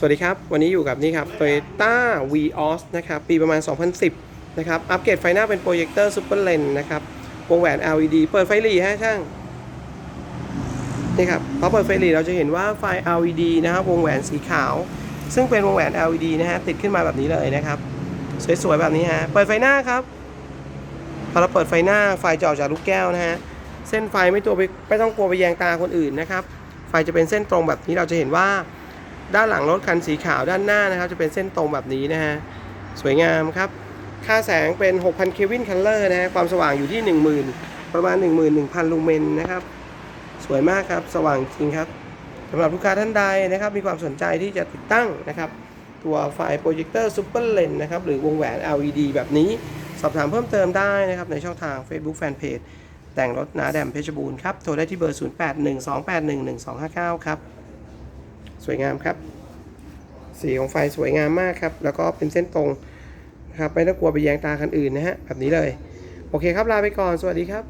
สวัสดีครับ วันนี้อยู่กับนี่ครับ Toyota Vios นะครับ ปีประมาณ 2010 นะครับ อัปเกรดไฟหน้าเป็นโปรเจคเตอร์ซูเปอร์เลนนะครับ วงแหวน LED เปิดไฟหลีฮะช่าง นี่ครับพอเปิดไฟหลีเราจะเห็นว่าไฟ LED นะครับ วงแหวนสีขาว ซึ่งเป็นวงแหวน LED นะฮะ ติดขึ้นมาแบบนี้เลยนะครับ สวยๆ แบบนี้ฮะ เปิดไฟหน้าครับ พอเราเปิดไฟหน้า ไฟจะออกจากลูกแก้วนะฮะ เส้นไฟไม่ตัวไปไม่ต้องกลัวไปแยงตาคนอื่นนะครับ ไฟจะเป็นเส้นตรงแบบนี้ เราจะเห็นว่า ด้านหลังรถคันสีขาวด้านหน้านะครับ จะเป็นเส้นตรงแบบนี้นะฮะ สวยงามครับ ค่าแสงเป็น 6,000เควินคัลเลอร์นะฮะ ความสว่างอยู่ที่ 10,000 ประมาณ 11,000 ลูเมนนะครับ สวยมากครับ สว่างจริงครับสำหรับลูกค้าท่านใดนะครับ มีความสนใจที่จะติดตั้งนะครับ ตัวไฟโปรเจคเตอร์ซูเปอร์เลนนะครับ หรือวงแหวน LED แบบนี้ สอบถามเพิ่มเติมได้นะครับ ในช่องทาง Facebook Fanpage แต่งรถนาแดมเพชรบูรณ์ครับ โทรได้ที่เบอร์ 0812811259 ครับ สวยงามครับ สีของไฟสวยงามมากครับ แล้วก็เป็นเส้นตรงนะครับ ไม่ต้องกลัวไปแยงตาคันอื่นนะฮะ แบบนี้เลย โอเคครับ ลาไปก่อน สวัสดีครับ